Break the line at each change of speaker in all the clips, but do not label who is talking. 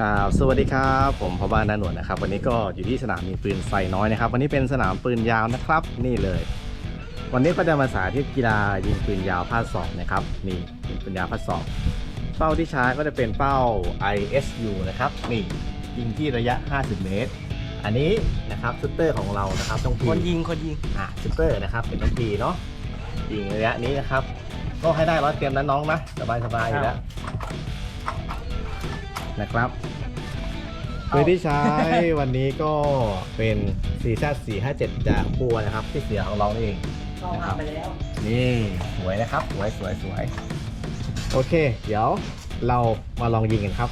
ครับสวัสดีครับผมพ่อบ้านนาหนวดนะครับ วันนี้ก็อยู่ที่สนามยิงปืนไฟน้อยนะครับ วันนี้เป็นสนามปืนยาวนะครับนี่เลย วันนี้ก็จะมาสาธิตกีฬายิงปืนยาวพาดสองนะครับนี่ยิงปืนยาวพาดสองเป้าที่ใช้ก็จะเป็นเป้า ISU นะครับนี่ยิงที่ระยะ 50 เมตร อันนี้นะครับชุตเตอร์ของเรานะครับต้องพี
คนยิงคนยิง
อะชุตเตอร์นะครับเป็นต้องพีเนาะยิงระยะนี้นะครับก็ให้ได้ร้อยเต็มนะน้องนะสบายๆอยู่แล้ว นะครับปืนที่ใช้วันนี้ก็เป็น4 z 4 5 7 จากปัวนะครับ ที่เสียของเรานี่เอง
เข้ามาไปแล้ว
นี่สวยนะครับสวยสวยสวยโอเค เดี๋ยวเรามาลองยิงกันครับ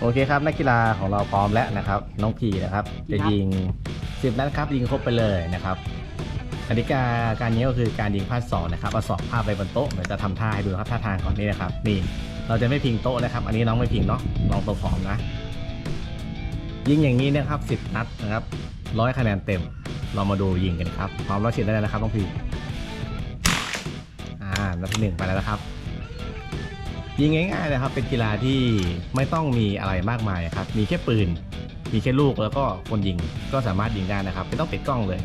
โอเคครับ นักกีฬาของเราพร้อมแล้วนะครับ น้องพีนะครับ จะยิง10นัดครับยิงครบไปเลยนะครับก ติกาการนี้ก็คือการยิงพลาดสองนะครับเอาสองภาพไปบนโต๊ะเดี๋ยวจะทำท่าให้ดูครับท่าทางก่อนนี่นะครับนี่เราจะไม่พิงโต๊ะนะครับ อันนี้น้องไม่พิงเนาะลองตัวผอมนะ ยิงอย่างนี้นะครับ10นัดนะครับร้อยคะแนนเต็ม เรามาดูยิงกันครับพร้อมแล้วฉีดได้เลยนะครับน้องพีอ่านัดที่หนึ่งไปแล้วนะครับ ยิงง่ายๆนะครับ เป็นกีฬาที่ไม่ต้องมีอะไรมากมายครับ มีแค่ปืน มีแค่ลูกแล้วก็คนยิงก็สามารถยิงได้นะครับ ไม่ต้องติดกล้องเลย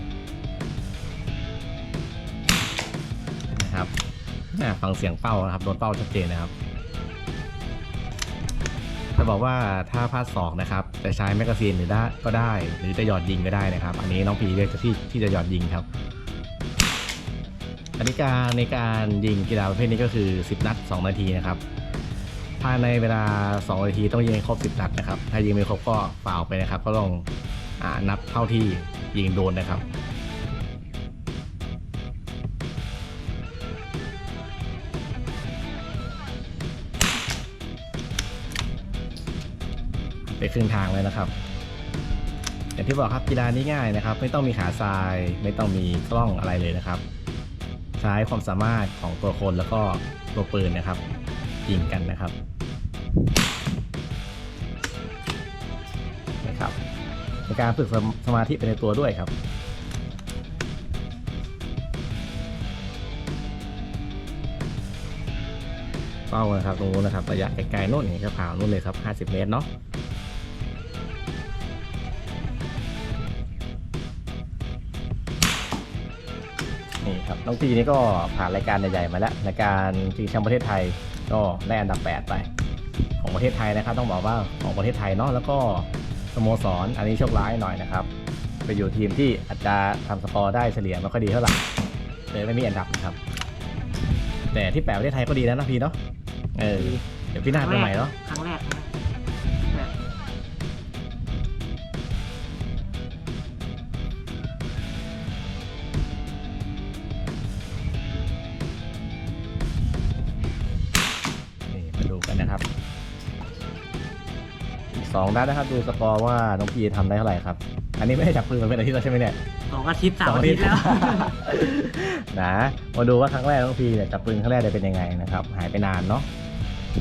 ฟังเสียงเป้านะครับ โดนเป้าชัดเจนนะครับ จะบอกว่าถ้าพลาดศอกนะครับ จะใช้แมกกาซีนหรือได้ก็ได้ หรือจะหยอดยิงก็ได้นะครับ อันนี้น้องพีเลือกที่ที่จะหยอดยิงครับกติกาในการยิงกีฬาประเภทนี้ก็คือ 10 นัด 2 นาทีนะครับ ภายในเวลา 2 นาทีต้องยิงให้ครบ 10 นัดนะครับ ถ้ายิงไม่ครบก็ฟาวไปนะครับ ก็ต้องอนับเท่าที่ยิงโดนนะครับ ครึ่งทางเลยนะครับ อย่างที่บอกครับกีฬานี้ง่ายนะครับ ไม่ต้องมีขาทราย ไม่ต้องมีกล้องอะไรเลยนะครับ ใช้ความสามารถของตัวคนแล้วก็ตัวปืนนะครับยิงกันนะครับนะครับในการฝึกสมาธิไปในตัวด้วยครับเป้านะครับตรงนู้นนะครับระยะไกลๆโน่นเห็นขาวๆนู่นเลยครับ 50 เมตรเนาะ นี่ครับน้องปีนี่ก็ผ่านรายการใหญ่ๆมาแล้วรายการชิงแชมป์ประเทศไทยก็ได้อันดับ 8 ไป ของประเทศไทยนะครับ ต้องบอกว่าของประเทศไทยเนาะแล้วก็สโมสรอันนี้โชคร้ายหน่อยนะครับไปอยู่ทีมที่อาจจะทำสกอร์ได้เฉลี่ยไม่ค่อยดีเท่าไหร่เลยไม่มีอันดับครับ แต่ที่แปดประเทศไทยก็ดีแล้วนะพี่เนาะเออเดี๋ยวพี่หน้าไปใหม่เนาะ
ครั้งแรกนะ 2
นัดนะครับ ดูสกอร์ว่าน้องพีทำได้เท่าไหร่ครับ อันนี้ไม่ได้จับปืนมาเป็นอาทิตย์แล้วใช่ไหมเนี่ย
สองอาทิตย์สามอาทิตย์แล้ว
นะมาดูว่าครั้งแรกน้องพีเนี่ยจับปืนครั้งแรกได้เป็นยังไงนะครับ หายไปนานเนาะ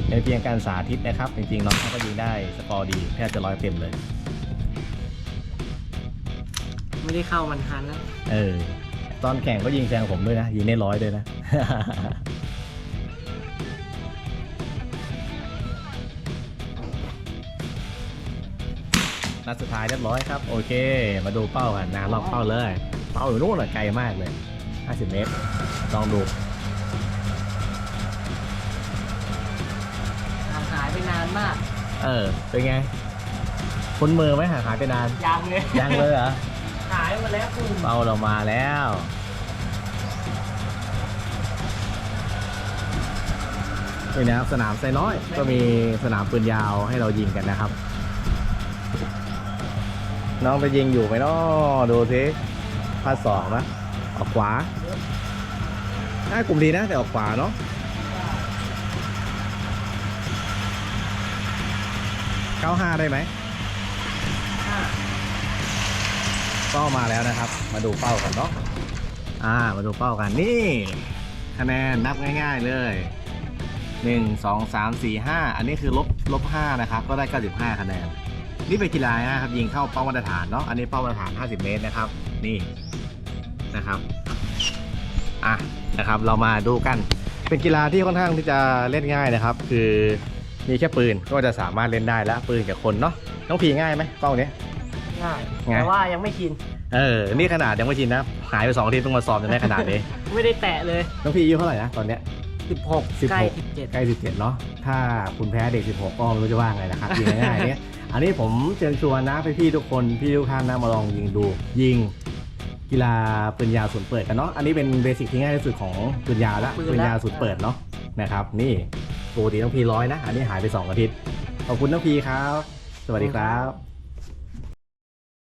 เป็นเพียงการสาธิตนะครับ จริงๆน้องเขาก็ยิงได้สกอร์ดีแทบจะร้อยเต็มเลย
ไม่ได้เข้ามันทันแล้ว
เออ ตอนแข่งก็ยิงแซงผมด้วยนะ ยิงได้ร้อยด้วยนะ นัดสุดท้ายเรียบร้อยครับ โอเค มาดูเป้ากันนะลองเป้าเลย เป้าอยู่นู่นอะไกลมากเลย 50 เมตร ลองดู
ห่างหายไปนานมาก
เออ เป็นไง คุ้นมือไหมหาหายไปนาน
ยังเลย
ยังเลยเหรอ
หายหมดแล้วคุณ
เป้าเรามาแล้วนี่นะครับสนามไซน้อย ก็มีสนามปืนยาวให้เรายิงกันนะครับ น้องไปยิงอยู่ไหมเนาะดูสิพาสองนะออกขวาน่ากลุ่มดีนะ แต่ออกขวาเนาะเก้าห้าได้ไหมเป้ามาแล้วนะครับ มาดูเป้ากันเนาะอ่ามาดูเป้ากันนี่คะแนนนับง่ายๆเลยหนึ่งสองสามสี่ห้าอันนี้คือลบลบห้านะครับ ก็ได้เก้าสิบห้าคะแนน นี่เป็นกีฬานะครับยิงเข้าเป้ามาตรฐานเนาะอันนี้เป้ามาตรฐานห้าสิบเมตรนะครับ นี่นะครับอะนะครับ เรามาดูกัน เป็นกีฬาที่ค่อนข้างที่จะเล่นง่ายนะครับ คือมีแค่ปืนก็จะสามารถเล่นได้แล้วปืนกับคนเนาะน้องพีง่ายไหมเป้าเนี้ย
ง่าย
ไง
แต่ว่ายังไม่ชิน
เออ นี่ขนาดยังไม่ชินนะ หายไปสองอาทิตย์ต้องมาซ้อมจนได้ขนาดนี้
ไม่ได้แตะเลย
น้องพีอายุเท่าไหร่นะตอนเนี้ย
16
16
ใกล้17
ใกล้ 17 เนาะ ถ้าคุณแพ้เด็ก 16 ก็ไม่รู้จะว่าไงนะครับ ยิงง่ายๆเนี่ยอันนี้ผมเชิญชวนนะพี่ๆทุกคน พี่ทุกท่านนะมาลองยิงดู ยิงกีฬาปืนยาวศูนย์เปิดกันเนาะ อันนี้เป็นเบสิกที่ง่ายที่สุดของปืนยาวละ
ปืนละ
ปืนยาวศูนย์เปิดเนาะนะครับ นี่ปกติต้องพีร้อยนะ อันนี้หายไป 2 อาทิตย์ ขอบคุณน้องพีครับ สวัสดีครับ